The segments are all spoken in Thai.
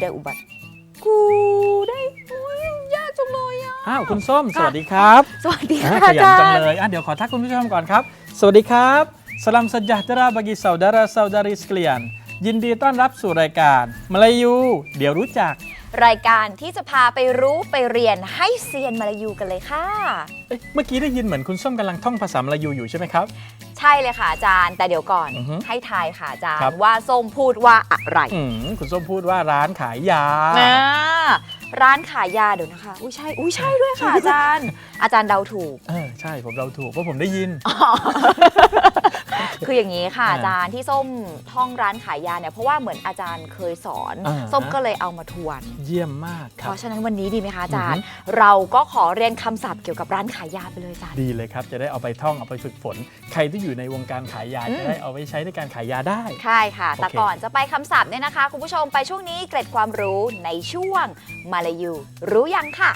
ไดอุบัติ กูไดโอ้ยยากจังเลยอะ อ้าวคุณส้มสวัสดีครับสวัสดีอ่าค่ะขอายันจารจังย์ เลยอะเดี๋ยวขอทักคุณผู้ชมก่อนครับ สวัสดีครับ สลัมสัจจาบากิส a าดาราซาดาริสเกลียน ยินดีต้อนรับสู่รายการมาลายู เดี๋ยวรู้จัก รายการที่จะพาไปรู้ไปเรียนให้เซียนมาลายูกันเลยค่ะ เอ๊ะเมื่อกี้ได้ยินเหมือนคุณส้มกำลังท่องภาษามาลายูอยู่ใช่ไหมครับ ใช่เลยค่ะอาจารย์ แต่เดี๋ยวก่อนอือฮึให้ทายค่ะอาจารครัย์บว่าส้มพูดว่าอะไรอืมคุณส้มพูดว่าร้านขายยา อ่า ร้านขายยาเดี๋ยวนะคะ อุ้ยใช่ อุ้ยใช่ด้วยค่ะอาจารย์ อาจารย์เดาถูก เออใช่ผมเราถูกเพราะผมได้ยิน คืออย่างนี้ค่ะอ่าอาจารย์ที่ส้มท่องร้านขายยาเนี่ยเพราะว่าเหมือนอาจารย์เคยสอน อ่า ส้มก็เลยเอามาทวน เยี่ยมมากคเพรับ ราะฉะนั้นวันนี้ดีไหมคะอาจารย์อือเราก็ขอเรียนคำศัพท์เกี่ยวกับร้านขายยาไปเลยอาจารย์ ดีเลยครับ จะได้เอาไปท่องเอาไปฝึกฝน ใครที่อยู่ในวงการขายยา อืม จะได้เอาไปใช้ในการขายยาได้ ใช่ค่ะแต่โอเคก่อนจะไปคำศัพท์เนี่ยนะคะ คุณผู้ชมไปช่วงนี้เกร็ดความรู้ในช่วง มาลายู รู้ยังค่ะ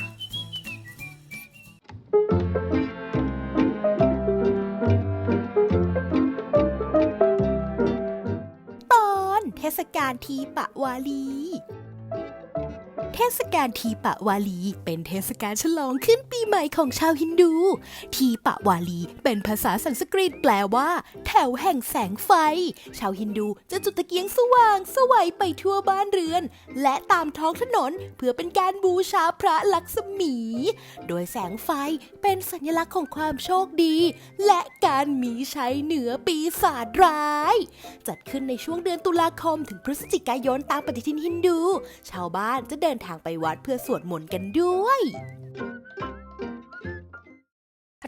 ตอนเทศกาลทีปะวาลี ทศกาลทีปะวาลี เป็นเทศกาลฉลองขึ้นปีใหม่ของชาวฮินดู ทีปะวาลี เป็นภาษาสันสกฤตแปลว่า แถวแห่งแสงไฟ ชาวฮินดูจะจุดตะเกียงสว่างสวัยไปทั่วบ้านเรือน และตามท้องถนนเพื่อเป็นการบูชาพระลักษมี โดยแสงไฟเป็นสัญลักษณ์ของความโชคดี และการมีชัยเหนือปีศาจร้าย จัดขึ้นในช่วงเดือนตุลาคมถึงพฤศจิกายนตามปฏิทินฮินดู ชาวบ้านจะเดินทางไปวัดเพื่อสวดมนต์กันด้วย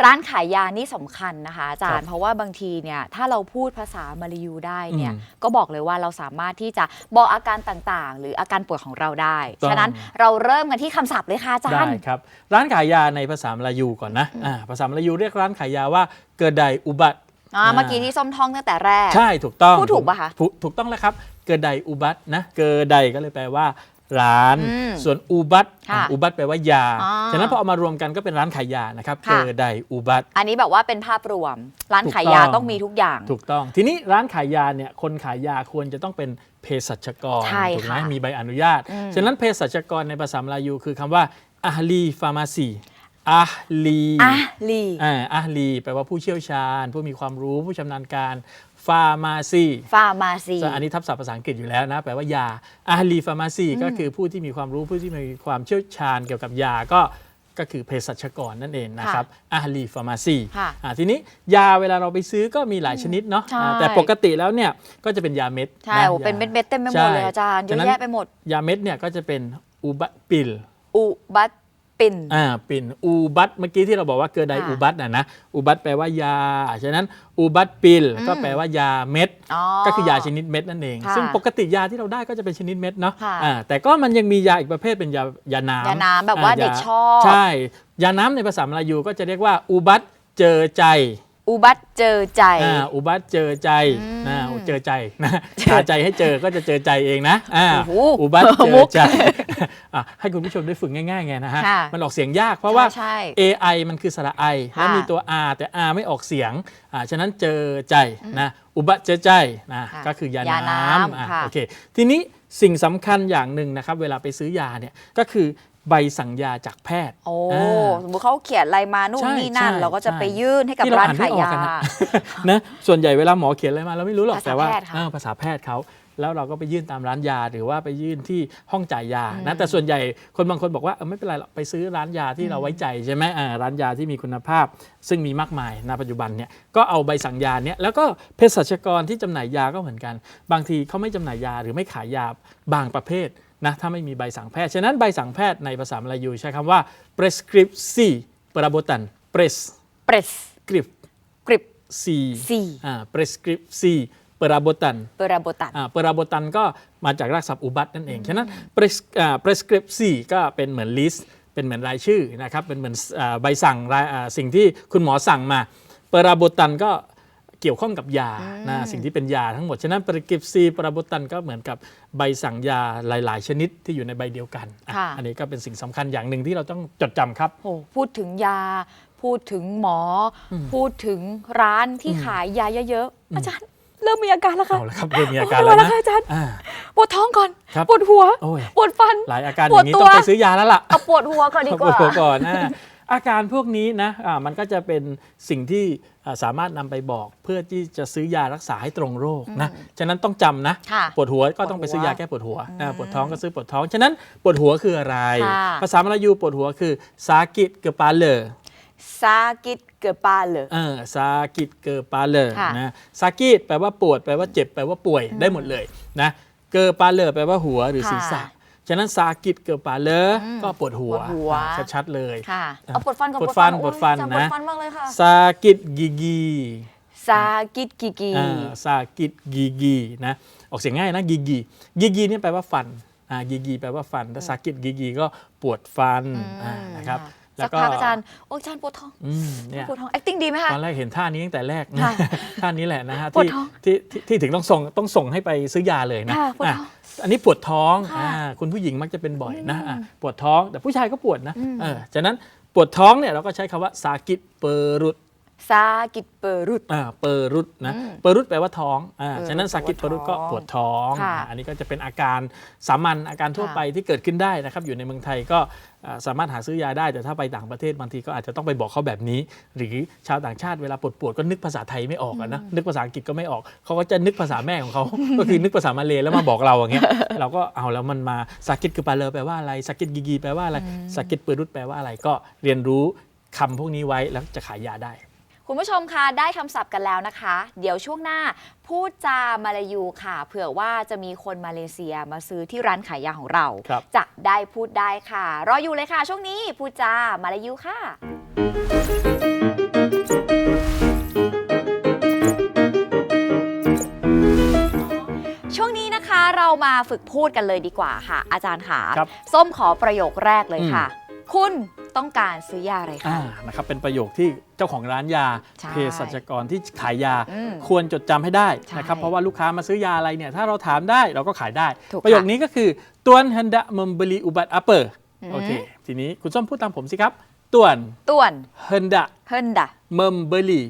ร้านขายยานี่สำคัญนะคะอาจารครัย์บเพราะว่าบางทีเนี่ยถ้าเราพูดภาษามาลายูได้เนี่ยอืมก็บอกเลยว่าเราสามารถที่จะบอกอาการต่างๆ หรืออาการป่วยของเราได้ ต้อง ฉะนั้นเราเริ่มกันที่คำศัพท์เลยค่ะอาจารได้ย์ ครับ ร้านขายยาในภาษามลายูก่อนนะอ่าภาษามลายูเรียกร้านขายยาว่าเกิดไดอุบัติอ่า เมื่อกี้ที่ส้มท่องตั้งแต่แรก ใช่ถูกต้องพูดถูกปะคะ ถูถูกต้องแล้วครับ เกิดไดอุบัตินะ เกิดไดก็เลยแปลว่า ร้าน อืมส่วนอุบัติค่ะอุบัติแปลว่ายาอ่าฉะนั้นพอเอามารวมกันก็เป็นร้านขายยานะครับค่ะเกิดไดอุบัติอันนี้แบบว่าเป็นภาพรวม ร้านขายยาถูกต้อง ต้องมีทุกอย่าง ถูกต้อง ทีนี้ร้านขายยาเนี่ยคนขายยาควรจะต้องเป็นเภสัชกรใช่ถูกไหมค่ะมีใบอนุญาต อืม ฉะนั้นเภสัชกรในภาษามลายูคือคำว่าอาลีฟาร์มาซีอาลี อะลี อ่าอาลีแปลว่าผู้เชี่ยวชาญ ผู้มีความรู้ผู้ชำนาญการ ฟาร์มาซีฟาร์มาซี อันนี้ทับศัพท์ภาษาอังกฤษอยู่แล้วนะ แปลว่ายาอาลีฟาร์มาซีก็คือผู้ที่มีความรู้ผู้ที่มีความเชี่ยวชาญเกี่ยวกับยาก็ก็คือเภสัชกรนั่นเองนะครับอาลีฟาร์มาซีค่ะอ่าทีนี้ยาเวลาเราไปซื้อก็มีหลายชนิดเนาะใช่อ่าแต่ปกติแล้วเนี่ยก็จะเป็นยาเม็ดใช่ะโอ้เป็นยาเม็ดๆเต็มไปหมดเลยใช่อาจารย์เยฉะอะนั้นแยะไปหมด ยาเม็ดเนี่ยก็จะเป็นอูบัตปิลอุบัต ปินอ่าปิ่นอูบัตเมื่อกี้ที่เราบอกว่าเกิดไดค่ะอูบัตนะนะอูบัตแปลว่ายา ฉะนั้นอูบัตปิลก็แปลว่ายาเม็ดอ๋อก็คือยาชนิดเม็ดนั่นเองค่ะซึ่งปกติยาที่เราได้ก็จะเป็นชนิดเม็ดเนาะค่ะอ่าแต่ก็มันยังมียาอีกประเภทเป็นยายาน้ำยาน้ำแบบว่าอ่เด็กยชอบ ใช่ ยาน้ำในภาษามลายูก็จะเรียกว่าอูบัตเจอใจอุบัตเจอใจอ่าอูบัตเจอใจอืมนะเจอใจนะหาใจให้เจอก็จะเจอใจเองนะอ่าโอ้โหอูบัตเจมุอกใจอะ ให้คุณผู้ชมได้ฝึกง่ายๆไงนะฮะค่ะมันออกเสียงยากเพราะว่าใช่ AI มันคือสระไอค่ะแล้วมีตัว R แต่ R ไม่ออกเสียงอ่าฉะนั้นเจอใจนะอุบัติเจอใจนะค่ะก็คือยายาน้น้ำำอะค่ะโอเคทีนี้สิ่งสำคัญอย่างหนึ่งนะครับ เวลาไปซื้อยาเนี่ยก็คือใบสั่งยาจากแพทย์ โอ้อ่าสมมติเขาเขียนอะไรมานู่นใช่นี่นั่นใช่เราก็จะใช่ไปยื่นให้กับที่เราร้านอ่านไม่ขายออกยากันนะนะ ส่วนใหญ่เวลาหมอเขียนอะไรมาเราไม่รู้หรอกภาษาแต่ว่าแพทย์ค่ะเออภาษาแพทย์เขา แล้วเราก็ไปยื่นตามร้านยา หรือว่าไปยื่นที่ห้องจ่ายยาอืนะมแต่ส่วนใหญ่คนบางคนบอกว่าเออไม่เป็นไรหรอกไปซื้อร้านยาที่เราไว้ใจใช่ไหมอ่าร้านยาที่มีคุณภาพ ซึ่งมีมากมายณปัจจุบันเนี่ยก็เอาใบสั่งยาเนี่ยแล้วก็เภสัชกรที่จำหน่ายยาก็เหมือนกัน บางทีเขาไม่จำหน่ายยาหรือไม่ขายยาบางประเภทนะถ้าไม่มีใบสั่งแพทย์ ฉะนั้นใบสั่งแพทย์ในภาษามลายูใช้คำว่า prescripsi perabotan pres เปรส script กริบ C C อ่า prescripsi perabotan perabotan อ่า perabotan ก็มาจากรากศัพท์อุบัตินั่นเอง ฉะนั้น pres- อ่า prescripsi ก็เป็นเหมือน list เป็นเหมือนรายชื่อนะครับ เป็นเหมือนอ่าใบสั่งรายอ่าสิ่งที่คุณหมอสั่งมา perabotan ก็เกี่ยวข้องกับยานะสิ่งที่เป็นยาทั้งหมด ฉะนั้น prescripsi perabotan ก็เหมือนกับใบสั่งยาหลาย ๆ ชนิดที่อยู่ในใบเดียวกันอะค่ะ อันนี้ก็เป็นสิ่งสำคัญอย่างหนึ่งที่เราต้องจดจำครับโอ้พูดถึงยา พูดถึงหมออพูดถึงร้านที่ขายยาเยอะๆอาจารย์ เริ่มมีอาการแล้วค่ะเอาละครับเริ่มมีอาการโยแล้วแล้วนะค่ะอาจารย์อ่าปวดท้องก่อนครับปวดหัวโอ้ยปวดฟันหลายอาการอปวดย่างนี้ตัต้วองไปซื้อยาแล้วล่ะเอาปวดหัวก่อนดีกว่าปวดก่อนนะอาการพวกนี้นะอ่ามันก็จะเป็นสิ่งที่อ่าสามารถนำไปบอกเพื่อที่จะซื้อยารักษาให้ตรงโรคนะ ฉะนั้นต้องจำนะค่ะปวดหัวก็ต้องไปซื้อยาแก้ปวดหัวอ่าปวดท้องก็ซื้อปวดท้อง ฉะนั้นปวดหัวคืออะไรค่ะภาษามลายูปวดหัวคือซากิตเกปาเลอ ซากิดเกือบปาเลยเออซากิตเกปาเลอค่ะนะซากิตแปลว่าปวดแปลว่าเจ็บแปลว่าป่วยได้หมดเลยนะเกปาเลอแปลว่าหัวหรือศีรษะฉะนั้นซากิตเกปาเลอก็ปวดหัวปวดหัว อ่าชัดๆเลย ค่ะเอาปวดฟันก่อนปวดฟันโอ้ยปวดฟันจำปวนะดฟันมากเลยค่ะซากิตกิกีซากิดกิกี อ่าซากิตกิกีนะออกเสียงง่ายนะกิกีกิกีนี่แปลว่าฟันอ่ากิกีแปลว่าฟันถ้าซากิตกิกีก็ปวดฟันอ่านะครับสัแล้วกก็พักอาจารย์โอ้ยอาจารย์ปวดท้องอืมเนี่ยปวดท้อง acting ดีไหมคะ ตอนแรกเห็นท่านี้ตั้งแต่แรกนะค่ะท่านี้แหละนะฮะปวดที่ท้อง ที่ที่ที่ถึงต้องส่งต้องส่งให้ไปซื้อยาเลยนะค่ะปวดอะท้อง อันนี้ปวดท้องค่ะอ่าคุณผู้หญิงมักจะเป็นบ่อยนะอะปวดท้องแต่ผู้ชายก็ปวดนะเออฉะนั้นปวดท้องเนี่ยเราก็ใช้คำว่าซากิตเปอรุต ซากิดเปอรุดอ่าเปอรุตนะอืมเปอรุตแปลว่าท้องอ่าเออฉะนั้นสากิตแปเปลอว่ารุตก็ปวดท้องค่ะอ่าอันนี้ก็จะเป็นอาการสามัญอาการทั่วค่ะไปที่เกิดขึ้นได้นะครับ อยู่ในเมืองไทยก็อ่าสามารถหาซื้อยาได้แต่ถ้าไปต่างประเทศบางทีก็อาจจะต้องไปบอกเขาแบบนี้ หรือชาวต่างชาติเวลาปวดปวดๆก็นึกภาษาไทยไม่ออกอะนะนึกภาษาอังกฤษก็ไม่ออกเขาก็จะนึกภาษาแม่ของเขา ก็คือนึกภาษามาเลยแล้วมาบอกเราอย่างเงี้ยเราก็เอาแล้วมันมาสากิตคือปาเลอแปลว่าอะไรสากิตกีกีแปลว่าอะไรสากิตเปอรุตแปลว่าอะไรก็เรียนรู้คำพวกนี้ไว้แล้วจะขายยาได้ คุณผู้ชมคะได้คำศัพท์กันแล้วนะคะ เดี๋ยวช่วงหน้าพูดจามาลายูค่ะ เผื่อว่าจะมีคนมาเลเซียมาซื้อที่ร้านขายยาของเรา ครับ จะได้พูดได้ค่ะ รออยู่เลยค่ะ ช่วงนี้พูดจามาลายูค่ะ ช่วงนี้นะคะเรามาฝึกพูดกันเลยดีกว่าค่ะ อาจารย์ค่ะครับ ส้มขอประโยคแรกเลยค่ะ คุณต้องการซื้อยาอะไรคะ อ่านะครับเป็นประโยคที่เจ้าของร้านยาใช่เภสัชกรที่ขายยาอืมควรจดจำให้ได้ใช่นะครับเพราะว่าลูกค้ามาซื้อยาอะไรเนี่ยถ้าเราถามได้เราก็ขายได้ ถูกค่ะประโยคนี้ก็คือตวนฮันดะมัมเบลีอุบัตอัปเปอร์อืม โอเคทีนี้คุณส้มพูดตามผมสิครับตวนต่วนฮันดะเฮนดะมัมเบลี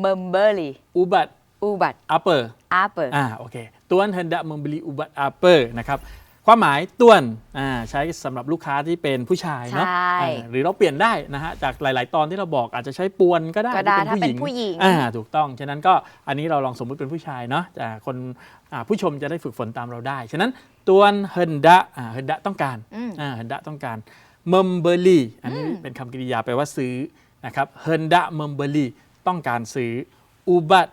เมมเบอร์ลีอุบัตอูบัตอัปเปอร์อาเปิด อ่าโอเคตวนฮันดะมัมเบลีอุบัตอัปเปอร์นะครับ ความหมายตวนอ่าใช้สำหรับลูกค้าที่เป็นผู้ชายเนาะใช่ อ่าหรือเราเปลี่ยนได้นะฮะจากหลาย ๆ ตอนที่เราบอกอาจจะใช้ปวนก็ได้ก็ได้ที่ถ้าเป็นผู้หญิง อ่าถูกต้อง ฉะนั้นก็อันนี้เราลองสมมุติเป็นผู้ชายเนาะแต่คนอ่าผู้ชมจะได้ฝึกฝนตามเราได้ ฉะนั้นตัวนเฮนดะอ่าเฮนดะต้องการอืม อ่าเฮนดะต้องการมัมเบอรีอันนี้อืมเป็นคำกริยาแปลว่าซื้อนะครับเฮนดะมัมเบอรีต้องการซื้ออุบัต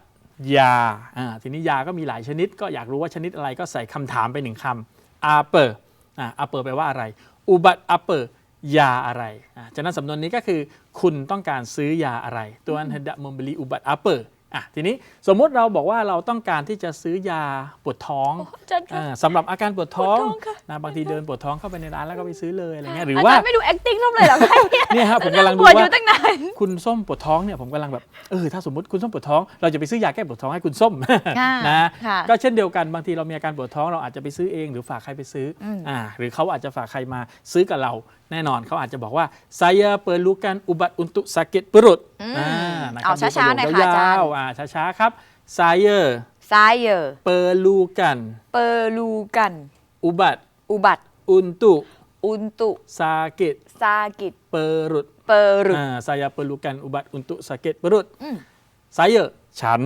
ยาอ่าทีนี้ยาก็มีหลายชนิด ก็อยากรู้ว่าชนิดอะไรก็ใส่คำถามไปหนึ่งคำ อาเปอร์อ่าอาเปอร์แปลว่าอะไร อุบัตอาเปอร์ยาอะไรอ่าฉะนั้นสำนวนนี้ก็คือ คุณต้องการซื้อยาอะไร ตัวอันเฮดะมอมเบลีอุบัตอาเปอร์ อะทีนี้สมมุติเราบอกว่าเราต้องการที่จะซื้อยาปวดท้องอาจารย์คะอ่าสำหรับอาการปวดท้องปวดท้องค่ะนะบางทีเดินปวดท้องเข้าไปในร้านแล้วก็ไปซื้อเลยอะไรเงี้ยหรืออาว่าจารย์ไม่ดู acting ร่มเลยเหรอคะเนี่ยเนี่ยฮะผมกำลังดูปวดอว่ายู่ตั้งนานคุณส้มปวดท้องเนี่ยผมกำลังแบบเออถ้าสมมติคุณส้มปวดท้องเราจะไปซื้อยาแก้ปวดท้องให้คุณส้มค่ะนะค่ะก็เช่นเดียวกันบางทีเรามีอาการปวดท้องเราอาจจะไปซื้อเอง หรือฝากใครไปซื้ออมอ่าหรือเขาอาจจะฝากใครมาซื้อกับเรา แน่นอนเขาอาจจะบอกว่า saya perlukan ubat untuk sakit perut อืมอ่นะคเอารับช้าๆหน่อยค่ะดูอาจารย์วๆอ่าช้าๆครับ saya ซายเยอร์ perlukan เปอร์ลูกัน ubat อุบัติ untuk อุนตุ sakit ซากิด perut เปอร์รุอ่า saya perlukan ubat untuk sakit perut อืม saya ฉัน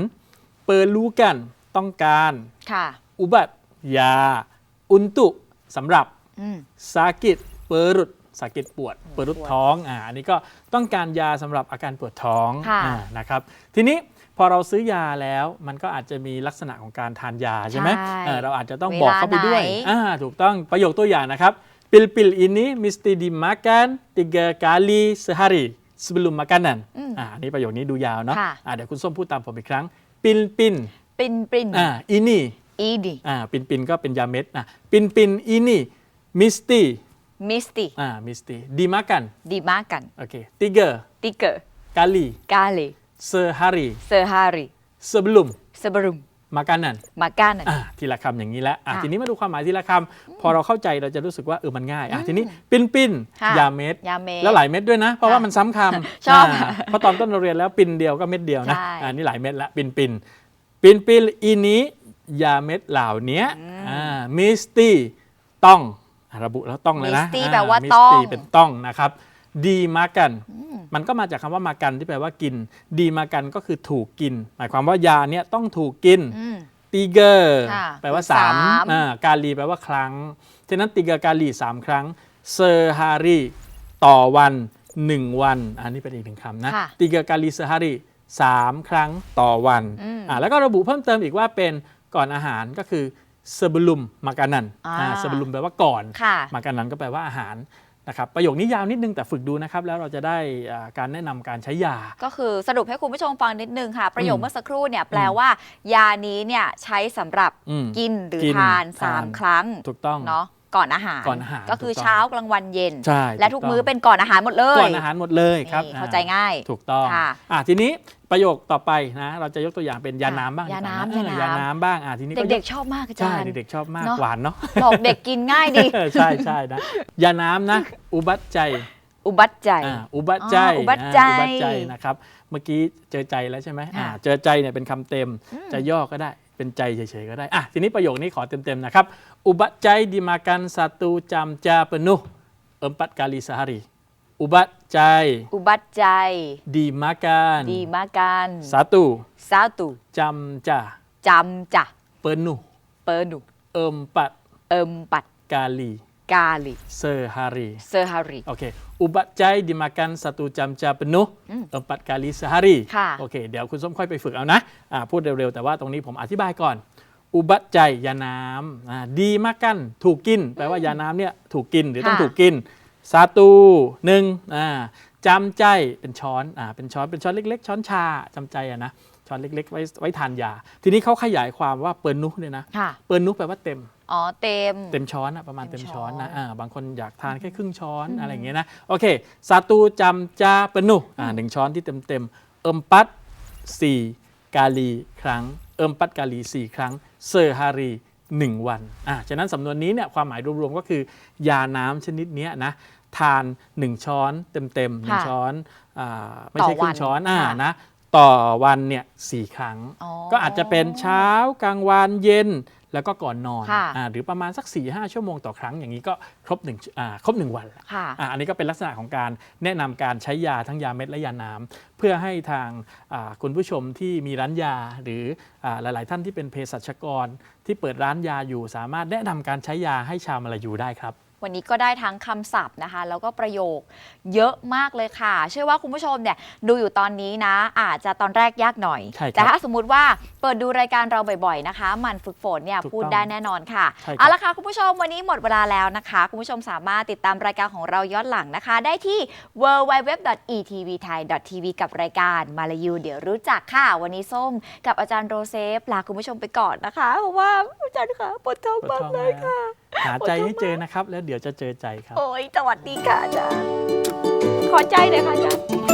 perlukan ต้องการค่ะอุบัติยา untuk สำหรับอืม sakit perut สากิดปวดปวดท้องอ่าอันนี้ก็ต้องการยาสำหรับอาการปวดท้องค่ะอ่านะครับทีนี้พอเราซื้อยาแล้วมันก็อาจจะมีลักษณะของการทานยาใช่ไหมใช่เออเราอาจจะต้องบอกเขาไปด้วยเวลาไหนอ่าถูกต้องประโยคตัวอย่างนะครับ pil pil ini mesti dimakan tiga kali sehari sebelum makanan อืมอ่าอันนี้ประโยคนี้ดูยาวเนาะค่ะอ่าเดี๋ยวคุณส้มพูดตามผมอีกครั้งปินปินปินปินอ่า ini อีดีอ่าปินปินก็เป็นยาเม็ดอะปินปิน ini misti มิสติอ่า misti dimakan ดีมากกันโอเค tiga ติเกอร์ kali กาเล sehari เซอร์ฮารี sebelum เซบรุม makanan มาการนันอ่าทีละคำอย่างนี้แล้วอะค่ะทีนี้มาดูความหมายทีละคำพอเราเข้าใจเราจะรู้สึกว่าเออมันง่ายอะทีนี้ปิ้นปิ้นค่ะยาเม็ดยาเม็ดแล้วหลายเม็ดด้วยนะ เพราะว่ามันซ้ำคำชอบาเพราะตอนต้นเราเรียนแล้วปินเดียวก็เม็ดเดียวนะใช่อ่านี่หลายเม็ดละปินปินปินปินอีนี้ยาเม็ดเหล่านี้อ่ามิสตี้ต้องอะ ระบุแล้วต้องเลยนะ Misty อ่แปลว่า Misty ต้องเป็นต้องนะครับดีมากัน มันก็มาจากคำว่ามากันที่แปลว่ากิน ดีมากันก็คือถูกกิน หมายความว่ายาเนี้ยต้องถูกกิน อืมตีเกอร์ ค่ะแปลว่าสาม3อ่ากาลีแปลว่าครั้ง ฉะนั้นตีเกอร์กาลี3ครั้ง เซอร์ฮารีต่อวัน1วัน อันนี้เป็นอีกหนึ่งคำนะ ค่ะตีเกอร์กาลีเซอร์ฮารี3ครั้งต่อวันอืม อ่าแล้วก็ระบุเพิ่มเติมอีกว่าเป็นก่อนอาหารก็คือ เซบลุมมาการนันอ่าเซบลุมแปลว่าก่อนค่ะมาการนันก็แปลว่าอาหารนะครับประโยคนี้ยาวนิดนึงแต่ฝึกดูนะครับ แล้วเราจะได้อ่าการแนะนำการใช้ยา ก็คือสรุปให้คุณผู้ชมฟังนิดนึงค่ะ ประโยคอืมเมื่อสักครู่เนี่ยแปลว่า ยานี้เนี่ยใช้สำหรับอืมกินหรือกินทานทาน 3 ครั้งถูกต้องเนาะก่อนอาหารก่อนอาหารก็คือถูกต้องเช้ากลางวันเย็นใช่และทุกถูกต้องมื้อเป็นก่อนอาหารหมดเลย ก่อนอาหารหมดเลยครับนี่อ่เข้าใจง่ายถูกต้องค่ะอะทีนี้ ประโยคต่อไปนะเราจะยกตัวอย่างเป็นยาน้ำบ้างยาน้ำดีกว่เออยาน้ำยาน้ำบ้างอะทีนี้เด็กๆชอบมากอาจาใช่รย์เด็กๆชอบมากเนอะหวานเนาะบอกเด็กกินง่ายดีใช่ใช่นะยาน้ำนะอุบัติใจอุบัติใจอ่าอุบัติใจอ๋ออุบัติใจอ่าอุบัติใจนะครับเมื่อกี้เจอใจแล้วใช่ไหมอ่าค่ะเจอใจเนี่ยเป็นคำเต็มจะย่อก็ได้เป็นใจเฉยๆก็ได้อะทีนี้ประโยคนี้ขอเต็มๆนะครับอุบัติใจ dimakan satu camca penuh empat kali sehari อุบัติใจอุบัติใจ dimakan ดีมากัน satu ซาตุ camca จำจะ penuh เปินุ empat เอิมปัด kali กาลิ sehari เซ อร์ฮารีโอเคอุบัติใจ dimakan satu camca penuh empat kali sehari ค่ะ โอเค เดี๋ยวคุณส้มค่อยไปฝึกเอานะอ่าพูดเร็วๆ แต่ว่าตรงนี้ผมอธิบายก่อน อุบัติใจยาน้ำอ่าดีมากกัน ถูกกิน แปลว่ายาน้ำเนี่ยถูกกินหรือต้องค่ะ ถูกกิน สาตูหนึ่งอ่าจำใจเป็นช้อนอ่าเป็นช้อนเป็นช้อนเล็ก ๆ ช้อนชาจำใจอะนะช้อนเล็ก ๆ ไว้ไว้ทานยา ทีนี้เขาขยายความว่าเปิลนุเนี่ยนะค่ะ เปิลนุแปลว่าเต็ม อ๋อ เต็ม เต็มช้อนอะประมาณเต็เต็มมช้ช้ออนนนะอ่าบางคนอยากทานแค่ครึ่งช้อนอะไรอย่างเงี้ยนะโอเคสาตูจำจาเปนุอ่าหนึ่งช้อนที่เต็มเต็มๆเอิมปัดสี่กาลีครั้ง เอิมปัดกาลีสี่ครั้งเซอร์ฮารีหนึ่งวันอ่าฉะนั้นสำนวนนี้เนี่ยความหมายรวมๆก็คือยาน้ำชนิดเนี้ยนะ ทานหนึ่งช้อนเต็มๆหนึ่งค่ะช้อนอ่าไม่ใช่ต่อควัรึ่นงช้อนอ่าค่ะนะต่อวันเนี่ยสี่ครั้ง อ๋อก็อาจจะเป็นเช้ากลางวันเย็นแล้วก็ก่อนนอนค่ะอ่าหรือประมาณสัก4ีหชั่วโมงต่อครั้งอย่างนี้ก็ครบหนึ่งอ่าครบหนึ่งวันแล้วค่ะ อ่าอันนี้ก็เป็นลักษณะของการแนะนำการใช้ยาทั้งยาเม็ดและยาน้ำเพื่อให้ทางอ่าคุณผู้ชมที่มีร้านยาหรืออาหลาย ๆ ท่านที่เป็นเภสัชกรที่เปิดร้านยาอยู่ สามารถแนะนำการใช้ยาให้ชาวมาลายูได้ครับ วันนี้ก็ได้ทั้งคำศัพท์นะคะ แล้วก็ประโยคเยอะมากเลยค่ะ เชื่อว่าคุณผู้ชมเนี่ยดูอยู่ตอนนี้นะ อาจจะตอนแรกยากหน่อย ใช่ครับแต่ถ้าสมมุติว่าเปิดดูรายการเราบ่อยๆนะคะมันฝึกฝนเนี่ยถูกต้องพูดได้แน่นอนค่ะใช่ครับ เอาละค่ะคุณผู้ชมวันนี้หมดเวลาแล้วนะคะ คุณผู้ชมสามารถติดตามรายการของเราย้อนหลังนะคะ ได้ที่ www.etvthai.tv กับรายการมาลายูเดี๋ยวรู้จักค่ะ วันนี้ส้มกับอาจารย์โรเซฟลาคุณผู้ชมไปก่อนนะคะเพราะว่าอาจารย์คะปวดท้องปวดมากท้องเลยแล้วค่ะ หาใจให้เจอนะครับ แล้วเดี๋ยวจะเจอใจครับ โอ้ยสวัสดีค่ะอาจารย์ ขอใจเลยค่ะอาจารย์